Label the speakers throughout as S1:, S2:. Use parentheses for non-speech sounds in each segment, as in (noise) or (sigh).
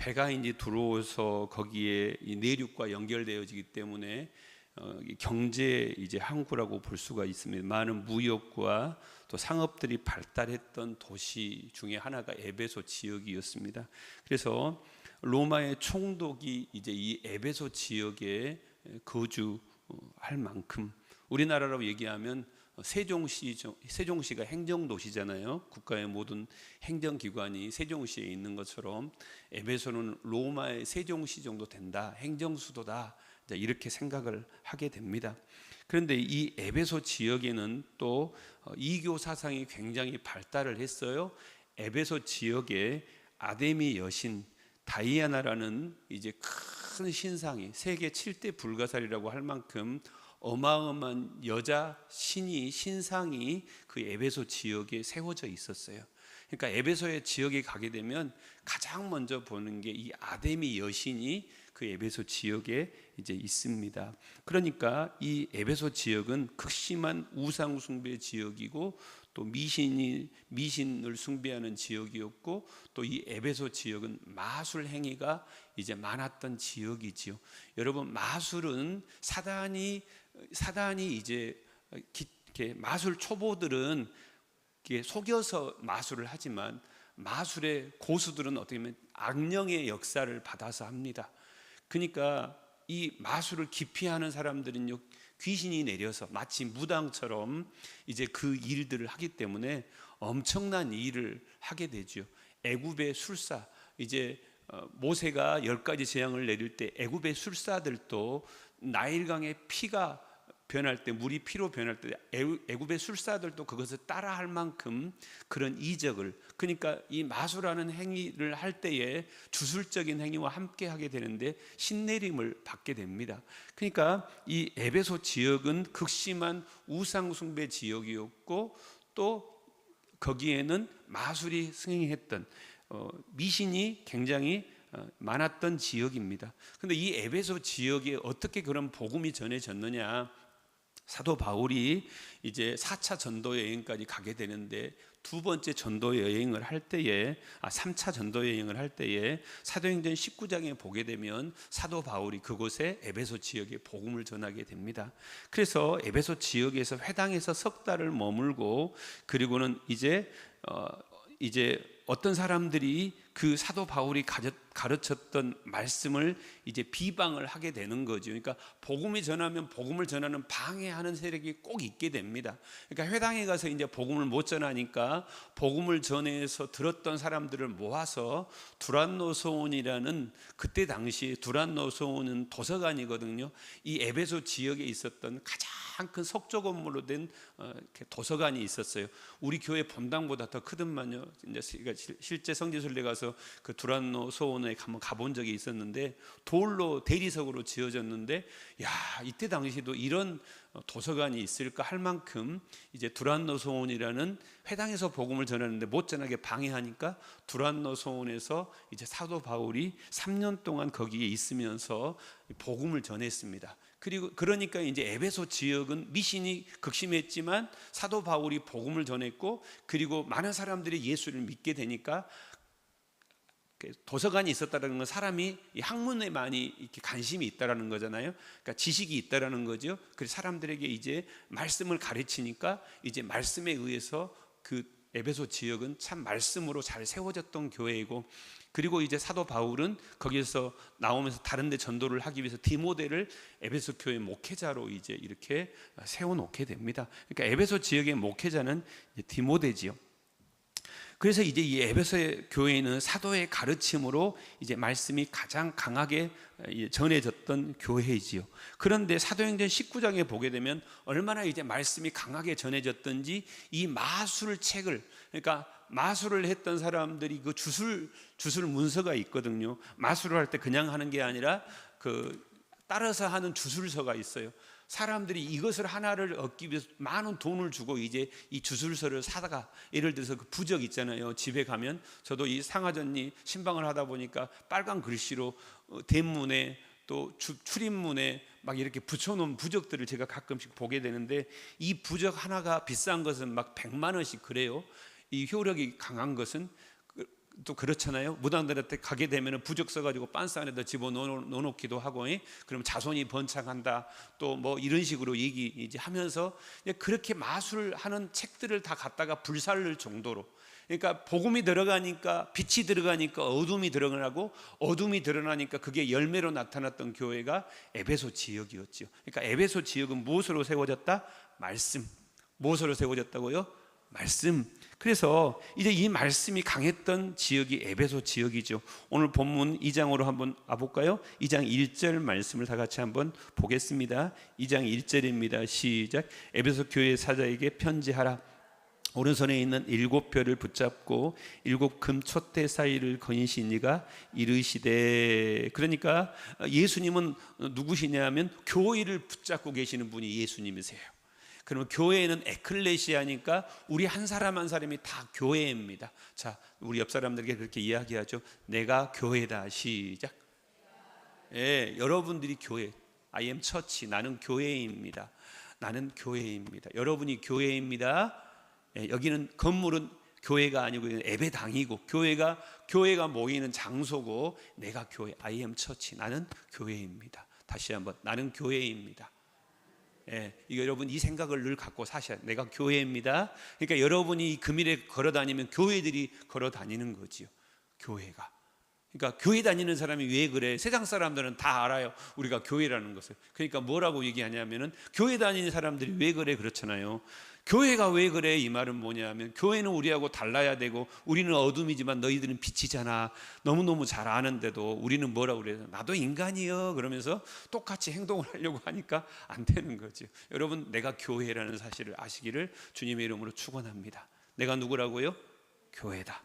S1: 배가 이제 들어오서 거기에 이 내륙과 연결되어지기 때문에 어, 이 경제 이제 항구라고 볼 수가 있습니다. 많은 무역과 또 상업들이 발달했던 도시 중에 하나가 에베소 지역이었습니다. 그래서 로마의 총독이 이제 이 에베소 지역에 거주할 만큼 우리나라로 얘기하면 세종시 세종시가 행정도시잖아요. 국가의 모든 행정기관이 세종시에 있는 것처럼 에베소는 로마의 세종시 정도 된다. 행정수도다. 이렇게 생각을 하게 됩니다. 그런데 이 에베소 지역에는 또 어, 이교 사상이 굉장히 발달을 했어요. 에베소 지역에 아데미 여신 다이아나라는 이제 큰 신상이 세계 7대 불가사리라고 할 만큼 어마어마한 여자 신이 신상이 그 에베소 지역에 세워져 있었어요. 그러니까 에베소의 지역에 가게 되면 가장 먼저 보는 게 이 아데미 여신이 그 에베소 지역에 이제 있습니다. 그러니까 이 에베소 지역은 극심한 우상 숭배 지역이고 또 미신이 미신을 숭배하는 지역이었고 또 이 에베소 지역은 마술 행위가 이제 많았던 지역이지요. 여러분 마술은 사단이 사단이 이제 마술 초보들은 속여서 마술을 하지만 마술의 고수들은 어떻게 보면 악령의 역사를 받아서 합니다. 그러니까 이 마술을 기피하는 사람들은요 귀신이 내려서 마치 무당처럼 이제 그 일들을 하기 때문에 엄청난 일을 하게 되죠. 애굽의 술사 이제 어, 모세가 열 가지 재앙을 내릴 때 애굽의 술사들도 나일강의 피가 변할 때 물이 피로 변할 때 애굽의 술사들도 그것을 따라할 만큼 그런 이적을 그러니까 이 마술하는 행위를 할 때에 주술적인 행위와 함께 하게 되는데 신내림을 받게 됩니다. 그러니까 이 에베소 지역은 극심한 우상 숭배 지역이었고 또 거기에는 마술이 승행했던 어, 미신이 굉장히 어, 많았던 지역입니다. 근데 이 에베소 지역에 어떻게 그런 복음이 전해졌느냐? 사도 바울이 이제 4차 전도 여행까지 가게 되는데 두 번째 전도 여행을 할 때에 아 3차 전도 여행을 할 때에 사도행전 19장에 보게 되면 사도 바울이 그곳에 에베소 지역에 복음을 전하게 됩니다. 그래서 에베소 지역에서 회당에서 석 달을 머물고 그리고는 이제 어 이제 어떤 사람들이 그 사도 바울이 가 르쳤던 말씀을 이제 비방을 하게 되는 거죠. 그러니까 복음이 전하면 복음을 전하는 방해하는 세력이 꼭 있게 됩니다. 그러니까 회당에 가서 이제 복음을 못 전하니까 복음을 전해서 들었던 사람들을 모아서 두란노소원이라는 그때 당시 두란노소원은 도서관이거든요. 이 에베소 지역에 있었던 가장 큰 석조 건물로 된 어, 도서관이 있었어요. 우리 교회 본당보다 더 크던만요. 이제 그러니까 실제 성지순례 가서 그 두란노 소원 에 한번 가본 적이 있었는데 돌로 대리석으로 지어졌는데 야 이때 당시도 이런 도서관이 있을까 할 만큼 이제 두란노 소원이라는 회당에서 복음을 전하는데 못 전하게 방해하니까 두란노 소원에서 이제 사도 바울이 3년 동안 거기에 있으면서 복음을 전했습니다. 그리고 그러니까 이제 에베소 지역은 미신이 극심했지만 사도 바울이 복음을 전했고 그리고 많은 사람들이 예수를 믿게 되니까 그 도서관이 있었다는 건 사람이 학문에 많이 이렇게 관심이 있다라는 거잖아요. 그러니까 지식이 있다라는 거죠. 그래서 사람들에게 이제 말씀을 가르치니까 이제 말씀에 의해서 그 에베소 지역은 참 말씀으로 잘 세워졌던 교회이고 그리고 이제 사도 바울은 거기에서 나오면서 다른 데 전도를 하기 위해서 디모데를 에베소 교회 목회자로 이제 이렇게 세워 놓게 됩니다. 그러니까 에베소 지역의 목회자는 디모데지요. 그래서 이제 이 에베소의 교회는 사도의 가르침으로 이제 말씀이 가장 강하게 전해졌던 교회이지요. 그런데 사도행전 19장에 보게 되면 얼마나 이제 말씀이 강하게 전해졌던지 이 마술 책을 그러니까 마술을 했던 사람들이 그 주술 주술 문서가 있거든요. 마술을 할 때 그냥 하는 게 아니라 그 따라서 하는 주술서가 있어요. 사람들이 이것을 하나를 얻기 위해서 많은 돈을 주고 이제 이 주술서를 사다가 예를 들어서 그 부적 있잖아요. 집에 가면 저도 이 상하전리 신방을 하다 보니까 빨간 글씨로 어, 대문에 또 출입문에 막 이렇게 붙여놓은 부적들을 제가 가끔씩 보게 되는데 이 부적 하나가 비싼 것은 막 100만 원씩 그래요. 이 효력이 강한 것은 또 그렇잖아요. 무당들한테 가게 되면 부적 써가지고 빤스 안에다 집어 넣어놓기도 하고, 예? 그럼 자손이 번창한다. 또 뭐 이런 식으로 얘기 이제 하면서 그렇게 마술을 하는 책들을 다 갖다가 불살를 정도로. 그러니까 복음이 들어가니까 빛이 들어가니까 어둠이 드러나고 어둠이 드러나니까 그게 열매로 나타났던 교회가 에베소 지역이었지요. 그러니까 에베소 지역은 무엇으로 세워졌다? 말씀. 무엇으로 세워졌다고요? 말씀. 그래서 이제 이 말씀이 강했던 지역이 에베소 지역이죠. 오늘 본문 2장으로 한번 와볼까요? 2장 1절 말씀을 다 같이 한번 보겠습니다. 2장 1절입니다. 시작. 에베소 교회 사자에게 편지하라. 오른손에 있는 일곱 별을 붙잡고 일곱 금 촛대 사이를 거니신 이가 이르시되 그러니까 예수님은 누구시냐면 교회를 붙잡고 계시는 분이 예수님이세요. 그러면 교회는 에클레시아니까 우리 한 사람 한 사람이 다 교회입니다. 자, 우리 옆 사람들에게 그렇게 이야기하죠. 내가 교회다. 시작. 예, 여러분들이 교회. I am 처치. 나는 교회입니다. 나는 교회입니다. 여러분이 교회입니다. 예, 여기는 건물은 교회가 아니고 예배당이고 교회가 교회가 모이는 장소고 내가 교회 I am 처치. 나는 교회입니다. 다시 한번 나는 교회입니다. 예, 여러분 이 생각을 늘 갖고 사셔야. 내가 교회입니다. 그러니까 여러분이 금일에 걸어 다니면 교회들이 걸어 다니는 거지요. 교회가. 그러니까 교회 다니는 사람이 왜 그래? 세상 사람들은 다 알아요. 우리가 교회라는 것을. 그러니까 뭐라고 얘기하냐면은 교회 다니는 사람들이 왜 그래 그렇잖아요. 교회가 왜 그래? 이 말은 뭐냐면 교회는 우리하고 달라야 되고 우리는 어둠이지만 너희들은 빛이잖아. 너무너무 잘 아는데도 우리는 뭐라고 그래요? 나도 인간이요. 그러면서 똑같이 행동을 하려고 하니까 안 되는 거죠. 여러분 내가 교회라는 사실을 아시기를 주님의 이름으로 축원합니다. 내가 누구라고요? 교회다.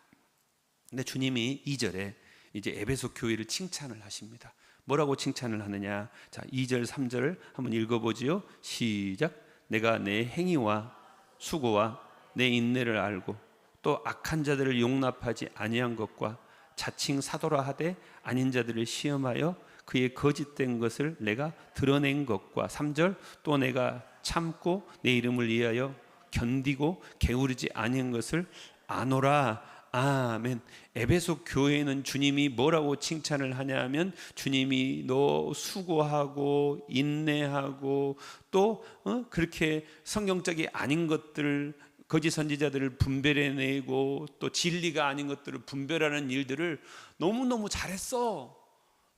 S1: 근데 주님이 2절에 이제 에베소 교회를 칭찬을 하십니다. 뭐라고 칭찬을 하느냐? 자, 2절, 3절을 한번 읽어 보지요. 시작. 내가 내 행위와 수고와 내 인내를 알고 또 악한 자들을 용납하지 아니한 것과 자칭 사도라 하되 아닌 자들을 시험하여 그의 거짓된 것을 내가 드러낸 것과 3절 또 내가 참고 내 이름을 위하여 견디고 게으르지 아니한 것을 아노라 아멘. 에베소 교회는 주님이 뭐라고 칭찬을 하냐면 주님이 너 수고하고 인내하고 또 어? 그렇게 성경적이 아닌 것들 거짓 선지자들을 분별해내고 또 진리가 아닌 것들을 분별하는 일들을 너무 너무 잘했어.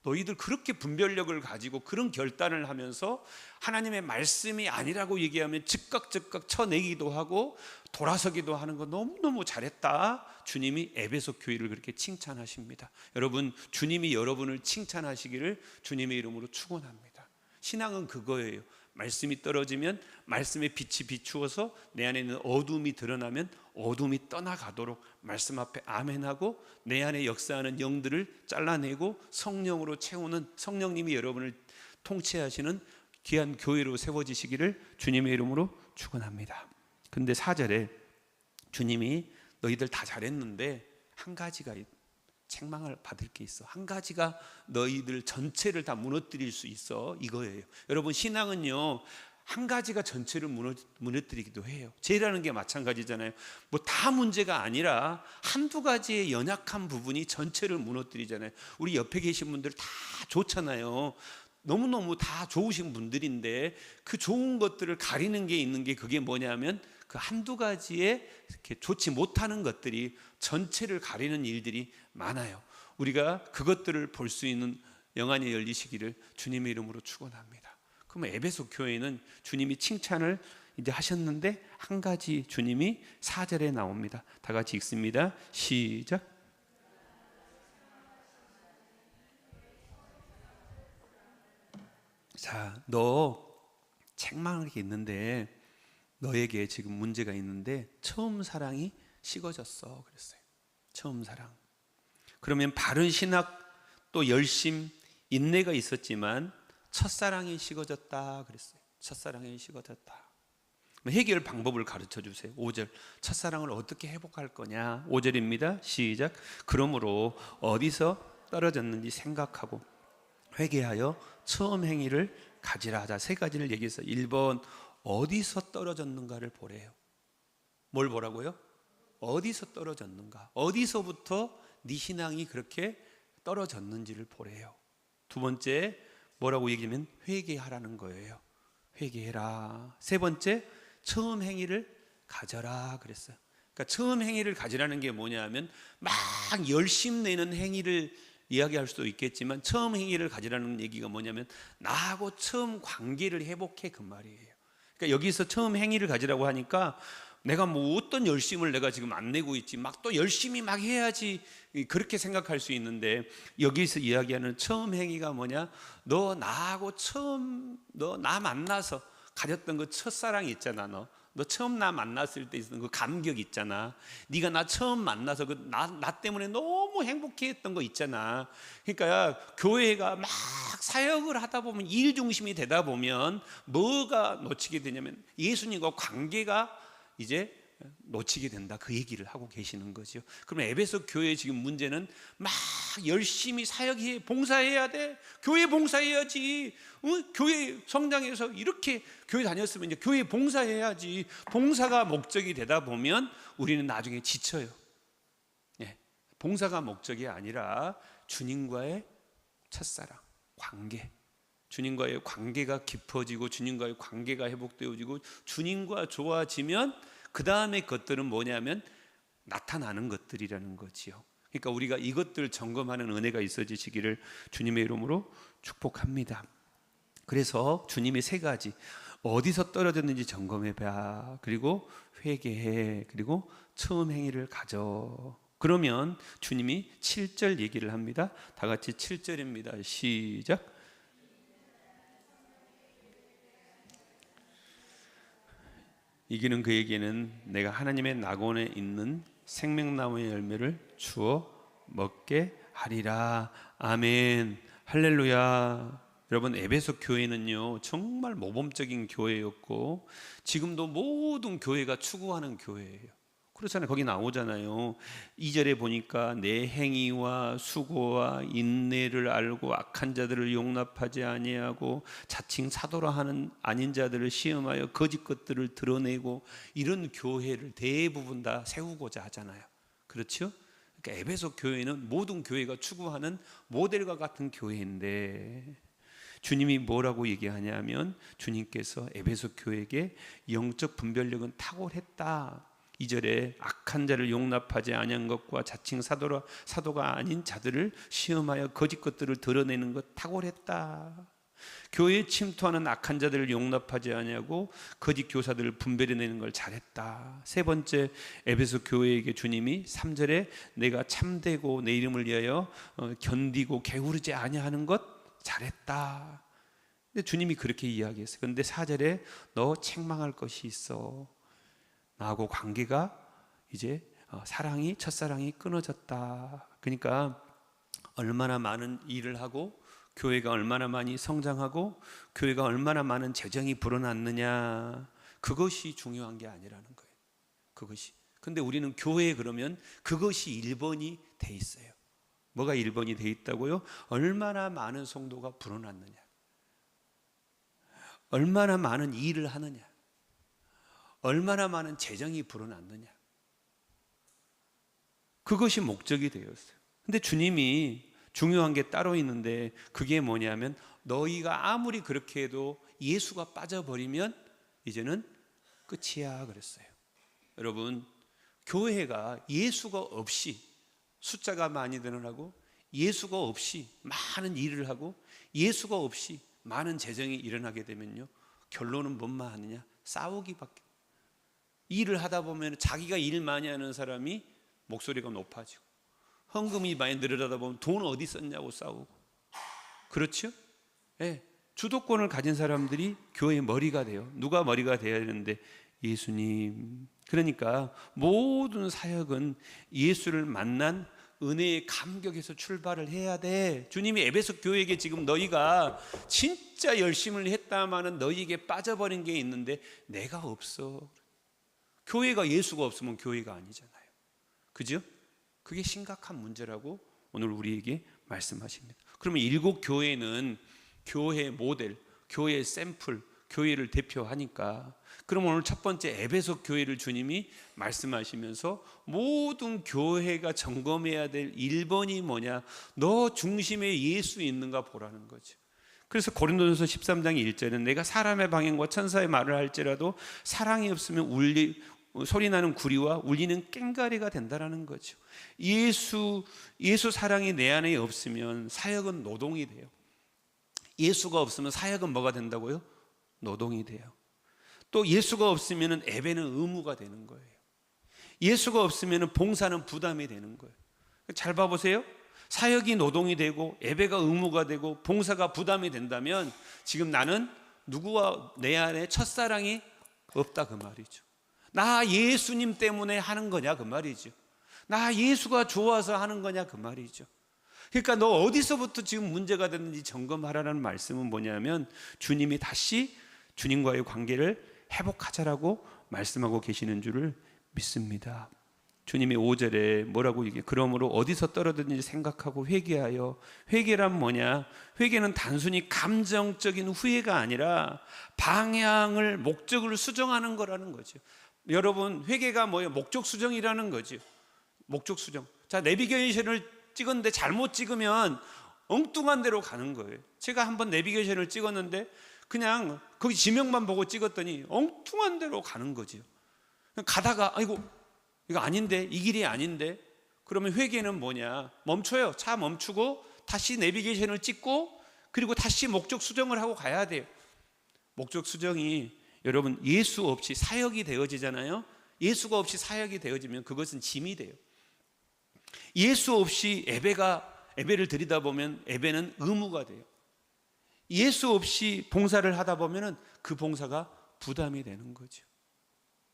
S1: 너희들 그렇게 분별력을 가지고 그런 결단을 하면서 하나님의 말씀이 아니라고 얘기하면 즉각 즉각 쳐내기도 하고 돌아서기도 하는 거 너무너무 잘했다. 주님이 에베소 교회를 그렇게 칭찬하십니다. 여러분, 주님이 여러분을 칭찬하시기를 주님의 이름으로 축원합니다. 신앙은 그거예요. 말씀이 떨어지면 말씀의 빛이 비추어서 내 안에 있는 어둠이 드러나면 어둠이 떠나가도록 말씀 앞에 아멘하고 내 안에 역사하는 영들을 잘라내고 성령으로 채우는 성령님이 여러분을 통치하시는 귀한 교회로 세워지시기를 주님의 이름으로 축원합니다. 근데 4절에 주님이 너희들 다 잘했는데 한 가지가 책망을 받을 게 있어. 한 가지가 너희들 전체를 다 무너뜨릴 수 있어. 이거예요. 여러분 신앙은요. 한 가지가 전체를 무너 뜨리기도 해요. 죄라는 게 마찬가지잖아요. 뭐 다 문제가 아니라 한두 가지의 연약한 부분이 전체를 무너뜨리잖아요. 우리 옆에 계신 분들 다 좋잖아요. 너무너무 다 좋으신 분들인데 그 좋은 것들을 가리는 게 있는 게 그게 뭐냐면 그 한두 가지에 이렇게 좋지 못하는 것들이 전체를 가리는 일들이 많아요. 우리가 그것들을 볼 수 있는 영안이 열리시기를 주님의 이름으로 축원합니다. 그러면 에베소 교회는 주님이 칭찬을 이제 하셨는데 한 가지 주님이 4절에 나옵니다. 다 같이 읽습니다. 시작. 자, 너 책망할 게 있는데 너에게 지금 문제가 있는데 처음 사랑이 식어졌어 그랬어요. 처음 사랑. 그러면 바른 신학 또 열심 인내가 있었지만 첫사랑이 식어졌다 그랬어요. 첫사랑이 식어졌다. 해결 방법을 가르쳐 주세요. 5절. 첫사랑을 어떻게 회복할 거냐? 5절입니다. 시작. 그러므로 어디서 떨어졌는지 생각하고 회개하여 처음 행위를 가지라 하자. 세 가지를 얘기해서 1번 어디서 떨어졌는가를 보래요. 뭘 보라고요? 어디서 떨어졌는가? 어디서부터 네 신앙이 그렇게 떨어졌는지를 보래요. 두 번째 뭐라고 얘기하면 회개하라는 거예요. 회개해라. 세 번째 처음 행위를 가져라 그랬어요. 그러니까 처음 행위를 가지라는 게 뭐냐면 막 열심 내는 행위를 이야기할 수도 있겠지만 처음 행위를 가지라는 얘기가 뭐냐면 나하고 처음 관계를 회복해 그 말이에요. 그러니까 여기서 처음 행위를 가지라고 하니까 내가 뭐 어떤 열심을 내가 지금 안 내고 있지 막 또 열심히 막 해야지 그렇게 생각할 수 있는데 여기서 이야기하는 처음 행위가 뭐냐? 너 나하고 처음 너 나 만나서 가졌던 그 첫사랑 있잖아 너 너 처음 나 만났을 때 있었던 그 감격 있잖아. 네가 나 처음 만나서 그 나 나 때문에 너무 행복해했던 거 있잖아. 그러니까 교회가 막 사역을 하다 보면 일 중심이 되다 보면 뭐가 놓치게 되냐면 예수님과 관계가 이제 놓치게 된다 그 얘기를 하고 계시는 거죠. 그럼 에베소 교회 지금 문제는 막 열심히 사역해 봉사해야 돼. 교회 봉사해야지. 어? 교회 성장해서 이렇게 교회 다녔으면 이제 교회 봉사해야지. 봉사가 목적이 되다 보면 우리는 나중에 지쳐요. 예. 봉사가 목적이 아니라 주님과의 첫사랑, 관계. 주님과의 관계가 깊어지고 주님과의 관계가 회복되어지고 주님과 좋아지면 그 다음에 것들은 뭐냐면 나타나는 것들이라는 거지요. 그러니까 우리가 이것들 점검하는 은혜가 있어지시기를 주님의 이름으로 축복합니다. 그래서 주님이 세 가지 어디서 떨어졌는지 점검해 봐. 그리고 회개해. 그리고 처음 행위를 가져. 그러면 주님이 7절 얘기를 합니다. 다 같이 7절입니다. 시작. 이기는 그에게는 내가 하나님의 낙원에 있는 생명나무의 열매를 주어 먹게 하리라. 아멘. 할렐루야. 여러분 에베소 교회는요 정말 모범적인 교회였고 지금도 모든 교회가 추구하는 교회예요. 그렇잖아요. 거기 나오잖아요. 2절에 보니까 내 행위와 수고와 인내를 알고 악한 자들을 용납하지 아니하고 자칭 사도라 하는 아닌 자들을 시험하여 거짓 것들을 드러내고 이런 교회를 대부분 다 세우고자 하잖아요. 그렇죠? 그러니까 에베소 교회는 모든 교회가 추구하는 모델과 같은 교회인데 주님이 뭐라고 얘기하냐면 주님께서 에베소 교회에게 영적 분별력은 탁월했다. 2절에 악한 자를 용납하지 아니한 것과 자칭 사도라, 사도가 아닌 자들을 시험하여 거짓 것들을 드러내는 것 탁월했다. 교회에 침투하는 악한 자들을 용납하지 아니하고 거짓 교사들을 분별해내는 걸 잘했다. 세 번째 에베소 교회에게 주님이 3절에 내가 참되고 내 이름을 위하여 어, 견디고 게으르지 아니하는 것 잘했다. 근데 주님이 그렇게 이야기했어요. 그런데 4절에 너 책망할 것이 있어. 나하고 관계가 이제 어, 사랑이 첫사랑이 끊어졌다. 그러니까 얼마나 많은 일을 하고 교회가 얼마나 많이 성장하고 교회가 얼마나 많은 재정이 불어났느냐 그것이 중요한 게 아니라는 거예요. 그것이. 근데 우리는 교회에 그러면 그것이 1번이 돼 있어요. 뭐가 1번이 돼 있다고요? 얼마나 많은 성도가 불어났느냐. 얼마나 많은 일을 하느냐. 얼마나 많은 재정이 불어났느냐. 그것이 목적이 되었어요. 근데 주님이 중요한 게 따로 있는데 그게 뭐냐면 너희가 아무리 그렇게 해도 예수가 빠져버리면 이제는 끝이야 그랬어요. 여러분, 교회가 예수가 없이 숫자가 많이 늘어나고 예수가 없이 많은 일을 하고 예수가 없이 많은 재정이 일어나게 되면요. 결론은 뭔만 하느냐? 싸우기밖에 일을 하다 보면 자기가 일 많이 하는 사람이 목소리가 높아지고 헌금이 많이 늘어나다 보면 돈 어디 썼냐고 싸우고 그렇죠? 예. 주도권을 가진 사람들이 교회의 머리가 돼요. 누가 머리가 돼야 되는데 예수님. 그러니까 모든 사역은 예수를 만난 은혜의 감격에서 출발을 해야 돼. 주님이 에베소 교회에게 지금 너희가 진짜 열심을 했다마는 너희에게 빠져버린 게 있는데 내가 없어. 교회가 예수가 없으면 교회가 아니잖아요. 그죠? 그게 심각한 문제라고 오늘 우리에게 말씀하십니다. 그러면 일곱 교회는 교회 모델, 교회 샘플, 교회를 대표하니까. 그럼 오늘 첫 번째 에베소 교회를 주님이 말씀하시면서 모든 교회가 점검해야 될 1번이 뭐냐? 너 중심에 예수 있는가 보라는 거죠. 그래서 고린도전서 13장 1절은 내가 사람의 방향과 천사의 말을 할지라도 사랑이 없으면 울리 소리 나는 구리와 울리는 깽가리가 된다라는 거죠. 예수 예수 사랑이 내 안에 없으면 사역은 노동이 돼요. 예수가 없으면 사역은 뭐가 된다고요? 노동이 돼요. 또 예수가 없으면 예배는 의무가 되는 거예요. 예수가 없으면 봉사는 부담이 되는 거예요. 잘 봐보세요. 사역이 노동이 되고 예배가 의무가 되고 봉사가 부담이 된다면 지금 나는 누구와 내 안에 첫사랑이 없다 그 말이죠. 나 예수님 때문에 하는 거냐 그 말이죠. 나 예수가 좋아서 하는 거냐 그 말이죠. 그러니까 너 어디서부터 지금 문제가 됐는지 점검하라는 말씀은 뭐냐면 주님이 다시 주님과의 관계를 회복하자라고 말씀하고 계시는 줄을 믿습니다. 주님이 5절에 뭐라고 얘기해? 그러므로 어디서 떨어졌는지 생각하고 회개하여 회개란 뭐냐? 회개는 단순히 감정적인 후회가 아니라 방향을 목적을 수정하는 거라는 거죠. 여러분 회개가 뭐예요? 목적 수정이라는 거죠. 목적 수정. 자 내비게이션을 찍었는데 잘못 찍으면 엉뚱한 데로 가는 거예요. 제가 한번 내비게이션을 찍었는데 그냥 거기 지명만 보고 찍었더니 엉뚱한 데로 가는 거지요. 가다가 아이고 이거 아닌데 이 길이 아닌데 그러면 회개는 뭐냐? 멈춰요. 차 멈추고 다시 내비게이션을 찍고 그리고 다시 목적 수정을 하고 가야 돼요. 목적 수정이 여러분 예수 없이 사역이 되어지잖아요. 예수가 없이 사역이 되어지면 그것은 짐이 돼요. 예수 없이 예배가 예배를 드리다 보면 예배는 의무가 돼요. 예수 없이 봉사를 하다 보면은 그 봉사가 부담이 되는 거죠.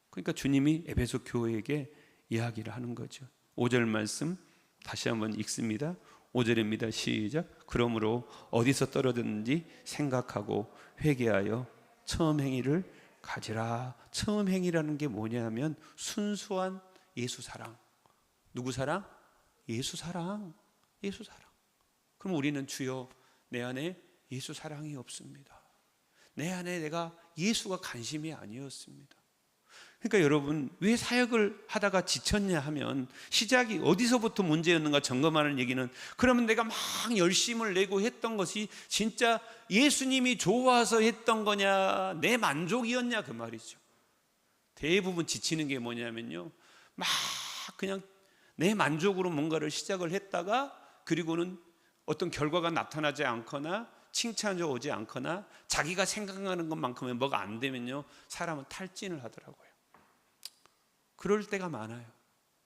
S1: 그러니까 주님이 에베소 교회에게 이야기를 하는 거죠. 5절 말씀 다시 한번 읽습니다. 5절입니다. 시작. 그러므로 어디서 떨어졌는지 생각하고 회개하여 처음 행위를 가지라. 처음 행위라는 게 뭐냐면 순수한 예수 사랑. 누구 사랑? 예수 사랑. 예수 사랑. 그럼 우리는 주여 내 안에 예수 사랑이 없습니다. 내 안에 내가 예수가 관심이 아니었습니다. 그러니까 여러분 왜 사역을 하다가 지쳤냐 하면 시작이 어디서부터 문제였는가 점검하는 얘기는 그러면 내가 막 열심을 내고 했던 것이 진짜 예수님이 좋아서 했던 거냐 내 만족이었냐 그 말이죠. 대부분 지치는 게 뭐냐면요. 막 그냥 내 만족으로 뭔가를 시작을 했다가 그리고는 어떤 결과가 나타나지 않거나 칭찬이 오지 않거나 자기가 생각하는 것만큼은 뭐가 안 되면요 사람은 탈진을 하더라고요. 그럴 때가 많아요.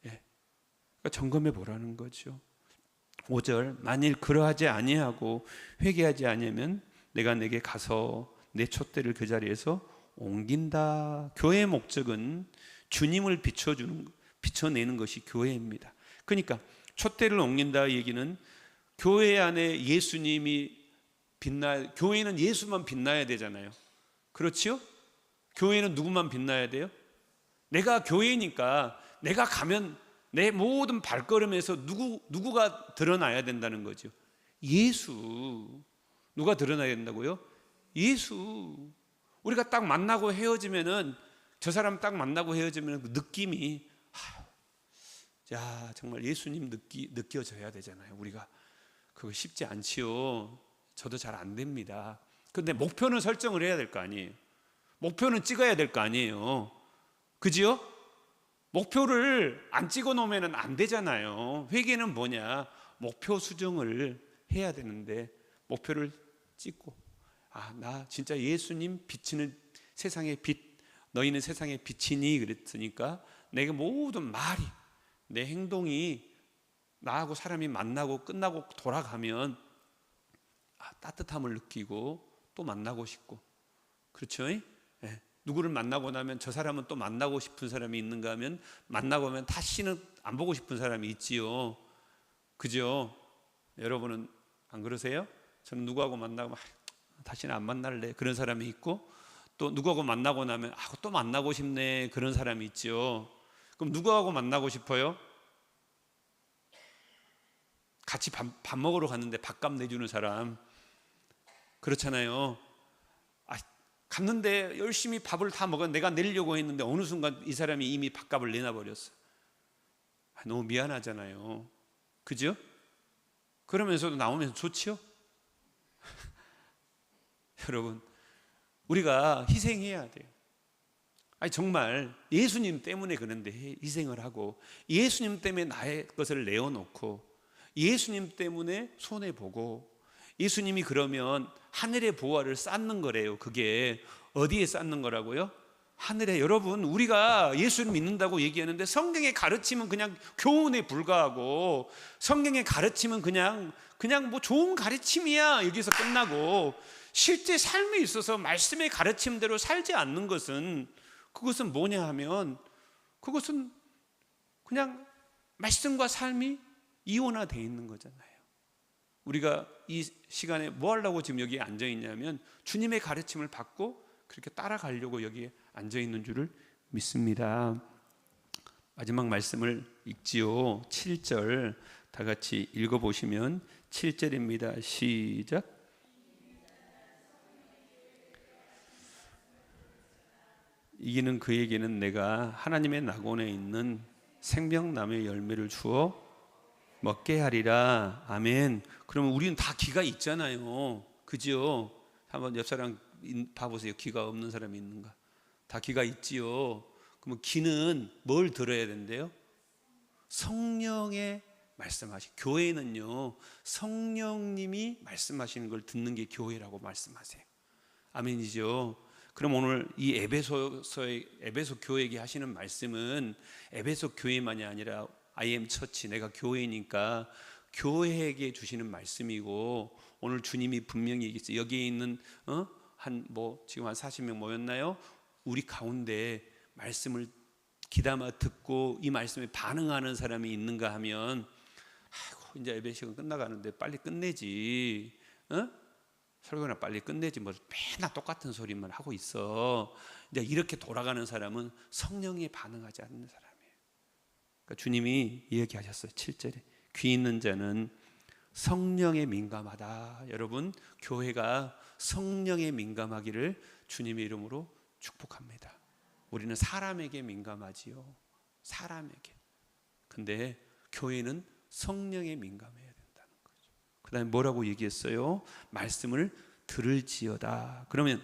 S1: 예. 그러니까 점검해 보라는 거죠. 5절 만일 그러하지 아니하고 회개하지 아니하면 내가 내게 가서 내 촛대를 그 자리에서 옮긴다. 교회의 목적은 주님을 비춰주는 비춰내는 것이 교회입니다. 그러니까 촛대를 옮긴다 얘기는 교회 안에 예수님이 빛나 교회는 예수만 빛나야 되잖아요. 그렇지요? 교회는 누구만 빛나야 돼요? 내가 교회니까 내가 가면 내 모든 발걸음에서 누구 누구가 드러나야 된다는 거죠. 예수. 누가 드러나야 된다고요? 예수. 우리가 딱 만나고 헤어지면은 저 사람 딱 만나고 헤어지면 그 느낌이 야 정말 예수님 느끼 느껴져야 되잖아요. 우리가 그거 쉽지 않지요. 저도 잘 안 됩니다. 근데 목표는 설정을 해야 될 거 아니에요. 목표는 찍어야 될 거 아니에요. 그지요? 목표를 안 찍어 놓으면 안 되잖아요. 회계는 뭐냐? 목표 수정을 해야 되는데 목표를 찍고 아, 나 진짜 예수님 비치는 세상의 빛 너희는 세상의 빛이니 그랬으니까 내가 모든 말이 내 행동이 나하고 사람이 만나고 끝나고 돌아가면 아, 따뜻함을 느끼고 또 만나고 싶고 그렇죠? 예. 누구를 만나고 나면 저 사람은 또 만나고 싶은 사람이 있는가 하면 만나고 면 다시는 안 보고 싶은 사람이 있지요. 그죠? 여러분은 안 그러세요? 저는 누구하고 만나고 막 다시는 안 만날래 그런 사람이 있고 또 누구하고 만나고 나면 아, 또 만나고 싶네 그런 사람이 있죠. 그럼 누구하고 만나고 싶어요? 같이 밥, 밥 먹으러 갔는데 밥값 내주는 사람 그렇잖아요. 갔는데 열심히 밥을 다 먹어 내가 내려고 했는데 어느 순간 이 사람이 이미 밥값을 내놔버렸어. 아, 너무 미안하잖아요. 그죠? 그러면서도 나오면서 좋지요? (laughs) 여러분, 우리가 희생해야 돼요. 아니 정말 예수님 때문에 그런데 희생을 하고 예수님 때문에 나의 것을 내어놓고 예수님 때문에 손해 보고 예수님이 그러면 하늘의 보화를 쌓는 거래요. 그게 어디에 쌓는 거라고요? 하늘에 여러분 우리가 예수를 믿는다고 얘기하는데 성경의 가르침은 그냥 교훈에 불과하고 성경의 가르침은 그냥 그냥 뭐 좋은 가르침이야 여기서 끝나고 실제 삶에 있어서 말씀의 가르침대로 살지 않는 것은 그것은 뭐냐 하면 그것은 그냥 말씀과 삶이 이원화되어 있는 거잖아요. 우리가 이 시간에 뭐 하려고 지금 여기에 앉아 있냐면 주님의 가르침을 받고 그렇게 따라가려고 여기에 앉아 있는 줄을 믿습니다. 마지막 말씀을 읽지요. 7절 다 같이 읽어 보시면 7절입니다. 시작. 이기는 그에게는 내가 하나님의 낙원에 있는 생명나무의 열매를 주어 먹게 하리라. 아멘. 그러면 우리는 다 기가 있잖아요. 그지요? 한번 옆 사람 봐보세요. 기가 없는 사람이 있는가? 다 기가 있지요. 그러면 기는 뭘 들어야 된대요? 성령의 말씀하시. 교회는요. 성령님이 말씀하시는 걸 듣는 게 교회라고 말씀하세요. 아멘이죠. 그럼 오늘 이 에베소서의 에베소 교회에게 하시는 말씀은 에베소 교회만이 아니라 IM 처치 내가 교회니까 교회에게 주시는 말씀이고 오늘 주님이 분명히 얘기했어요. 여기에 있는 어? 한뭐 지금 한 40명 모였나요? 우리 가운데 말씀을 기담아 듣고 이 말씀에 반응하는 사람이 있는가 하면 아이고 이제 예배 시간 끝나가는데 빨리 끝내지. 어? 설교나 빨리 끝내지 뭐 맨날 똑같은 소리만 하고 있어. 이제 이렇게 돌아가는 사람은 성령에 반응하지 않는 사람이에요. 그러니까 주님이 이야기하셨어요. 7절에 귀 있는 자는 성령에 민감하다. 여러분 교회가 성령에 민감하기를 주님의 이름으로 축복합니다. 우리는 사람에게 민감하지요. 사람에게. 근데 교회는 성령에 민감해야 된다는 거죠. 그 다음에 뭐라고 얘기했어요? 말씀을 들을지어다. 그러면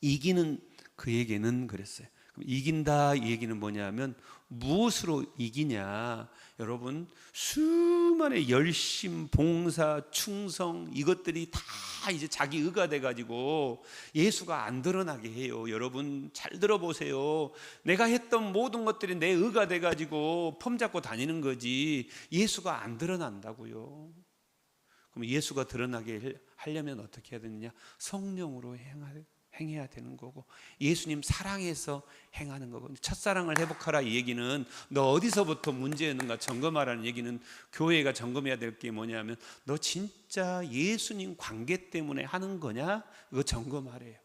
S1: 이기는 그에게는 그랬어요. 이긴다 이 얘기는 뭐냐면 무엇으로 이기냐? 여러분 수많은 열심, 봉사, 충성 이것들이 다 이제 자기 의가 돼 가지고 예수가 안 드러나게 해요. 여러분 잘 들어보세요. 내가 했던 모든 것들이 내 의가 돼 가지고 폼 잡고 다니는 거지 예수가 안 드러난다고요. 그럼 예수가 드러나게 하려면 어떻게 해야 되느냐? 성령으로 행할 행해야 되는 거고 예수님 사랑해서 행하는 거고. 첫사랑을 회복하라 이 얘기는 너 어디서부터 문제였는가 점검하라는 얘기는 교회가 점검해야 될 게 뭐냐면 너 진짜 예수님 관계 때문에 하는 거냐? 이거 점검하래요.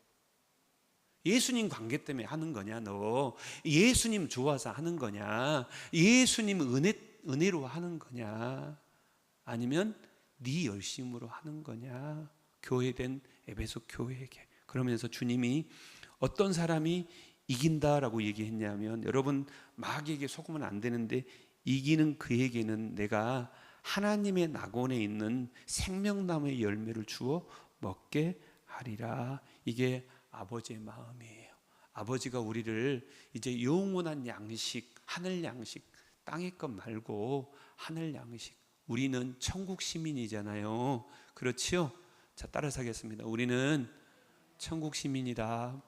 S1: 예수님 관계 때문에 하는 거냐 너? 예수님 좋아서 하는 거냐? 예수님 은혜 은혜로 하는 거냐? 아니면 네 열심으로 하는 거냐? 교회된 에베소 교회에게 그러면서 주님이 어떤 사람이 이긴다라고 얘기했냐면 여러분 마귀에게 속으면 안 되는데 이기는 그에게는 내가 하나님의 낙원에 있는 생명나무의 열매를 주어 먹게 하리라. 이게 아버지의 마음이에요. 아버지가 우리를 이제 영원한 양식, 하늘 양식, 땅의 것 말고 하늘 양식. 우리는 천국 시민이잖아요. 그렇지요? 자, 따라서 하겠습니다. 우리는 천국 시민이다.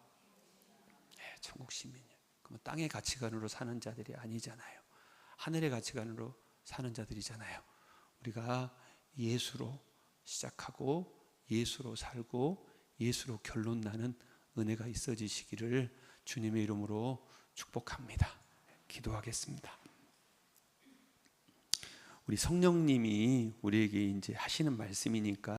S1: 네, 천국 시민이야. 그러면 땅의 가치관으로 사는 자들이 아니잖아요. 하늘의 가치관으로 사는 자들이잖아요. 우리가 예수로 시작하고 예수로 살고 예수로 결론 나는 은혜가 있어지시기를 주님의 이름으로 축복합니다. 기도하겠습니다. 우리 성령님이 우리에게 이제 하시는 말씀이니까